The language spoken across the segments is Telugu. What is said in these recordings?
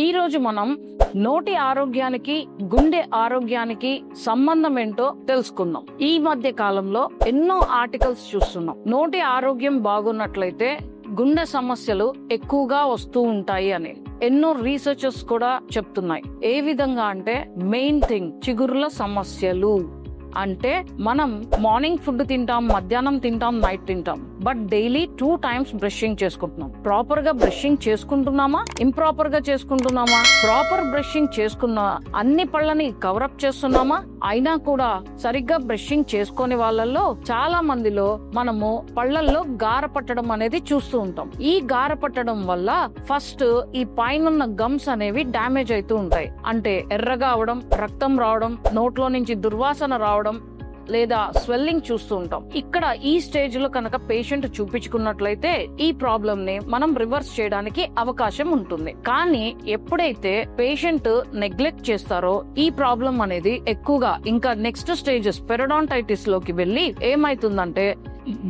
ఈరోజు మనం నోటి ఆరోగ్యానికి గుండె ఆరోగ్యానికి సంబంధం ఏంటో తెలుసుకుందాం. ఈ మధ్య కాలంలో ఎన్నో ఆర్టికల్స్ చూస్తున్నాం. నోటి ఆరోగ్యం బాగున్నట్లయితే గుండె సమస్యలు ఎక్కువగా వస్తూ ఉంటాయి అని ఎన్నో రీసెర్చెస్ కూడా చెప్తున్నాయి. ఏ విధంగా అంటే మెయిన్ థింగ్ చిగురుల సమస్యలు. అంటే మనం మార్నింగ్ ఫుడ్ తింటాం మధ్యాహ్నం తింటాం నైట్ తింటాం. But daily two times brushing చేసుకుంటున్నాం. ప్రాపర్గా బ్రషింగ్ చేసుకుంటున్నామా? ఇంప్రాపర్గా చేసుకుంటున్నామా? ప్రాపర్ బ్రషింగ్ చేసుకున్న అన్ని పళ్ళని కవరప్ చేస్తున్నామా? అయినా కూడా సరిగ్గా బ్రషింగ్ చేసుకోని వాళ్ళల్లో చాలా మందిలో మనము పళ్ళల్లో గార పట్టడం అనేది చూస్తూ ఉంటాం. ఈ గార పట్టడం వల్ల ఫస్ట్ ఈ పైన గమ్స్ అనేవి డ్యామేజ్ అవుతూ ఉంటాయి. అంటే ఎర్రగా అవడం రక్తం రావడం నోట్లో నుంచి దుర్వాసన రావడం లేదా స్వెల్లింగ్ చూస్తూ ఉంటాం. ఇక్కడ ఈ స్టేజ్లో కనుక పేషెంట్ చూపించుకున్నట్లయితే ఈ ప్రాబ్లం ని మనం రివర్స్ చేయడానికి అవకాశం ఉంటుంది. కానీ ఎప్పుడైతే పేషెంట్ నెగ్లెక్ట్ చేస్తారో ఈ ప్రాబ్లం అనేది ఎక్కువగా ఇంకా నెక్స్ట్ స్టేజెస్ పెరడాంటైటిస్లోకి వెళ్ళి ఏమైతుందంటే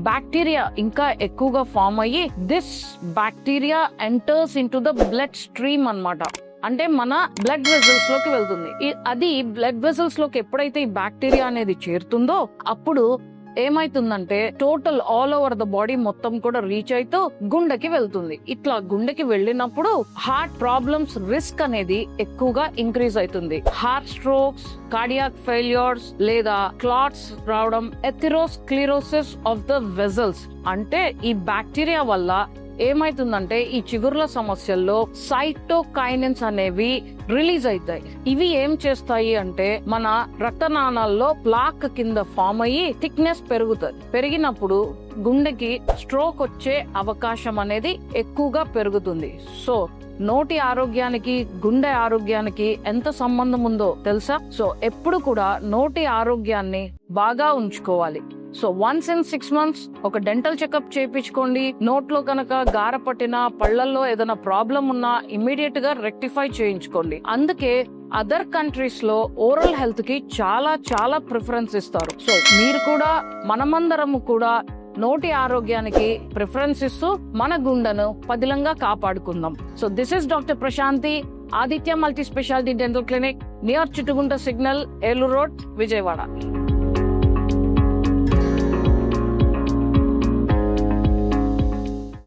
బ్యాక్టీరియా ఇంకా ఎక్కువగా ఫామ్ అయ్యి this bacteria enters in the blood stream అన్నమాట. అంటే మన బ్లడ్ వెజల్స్లోకి వెళ్తుంది. అది బ్లడ్ వెజల్స్లోకి ఎప్పుడైతే ఈ బ్యాక్టీరియా అనేది చేరుతుందో అప్పుడు ఏమైతుందంటే total all over the body మొత్తం కూడా రీచ్ అవుతూ గుండెకి వెళ్తుంది. ఇట్లా గుండెకి వెళ్ళినప్పుడు హార్ట్ ప్రాబ్లమ్స్ రిస్క్ అనేది ఎక్కువగా ఇంక్రీజ్ అవుతుంది. హార్ట్ స్ట్రోక్స్ కార్డియాక్ ఫెయిల్యూర్స్ లేదా క్లాట్స్ రావడం ఎథిరోస్ ఎథిరోస్క్లిరోసిస్ ఆఫ్ ద వెజల్స్ అంటే ఈ బ్యాక్టీరియా వల్ల ఏమైతుందంటే ఈ చిగుర్ల సమస్యల్లో సైటోకైనెన్స్ అనేవి రిలీజ్ అవుతాయి. ఇవి ఏం చేస్తాయి అంటే మన రక్తనాళాల్లో ప్లాక్ కింద ఫామ్ అయ్యి థిక్నెస్ పెరుగుతుంది పెరిగినప్పుడు గుండెకి స్ట్రోక్ వచ్చే అవకాశం అనేది ఎక్కువగా పెరుగుతుంది. సో నోటి ఆరోగ్యానికి గుండె ఆరోగ్యానికి ఎంత సంబంధం ఉందో తెలుసా? సో ఎప్పుడు కూడా నోటి ఆరోగ్యాన్ని బాగా ఉంచుకోవాలి. So once in six months ఒక డెంటల్ చెకప్ చేయించుకోండి. నోట్లో కనుక గార పట్టినా పళ్ళల్లో ఏదైనా ప్రాబ్లం ఉన్నా ఇమీడియట్గా రెక్టిఫై చేయించుకోండి. అందుకే అదర్ కంట్రీస్లో ఓరల్ హెల్త్కి చాలా చాలా ప్రిఫరెన్స్ ఇస్తారు. సో మీరు కూడా మనమందరము కూడా నోటి ఆరోగ్యానికి ప్రిఫరెన్స్ ఇస్తూ మన గుండెను పదిలంగా కాపాడుకుందాం. So this is doctor Prashanti Aditya multi speciality dental clinic near Chittugunta signal Eluru road Vijayawada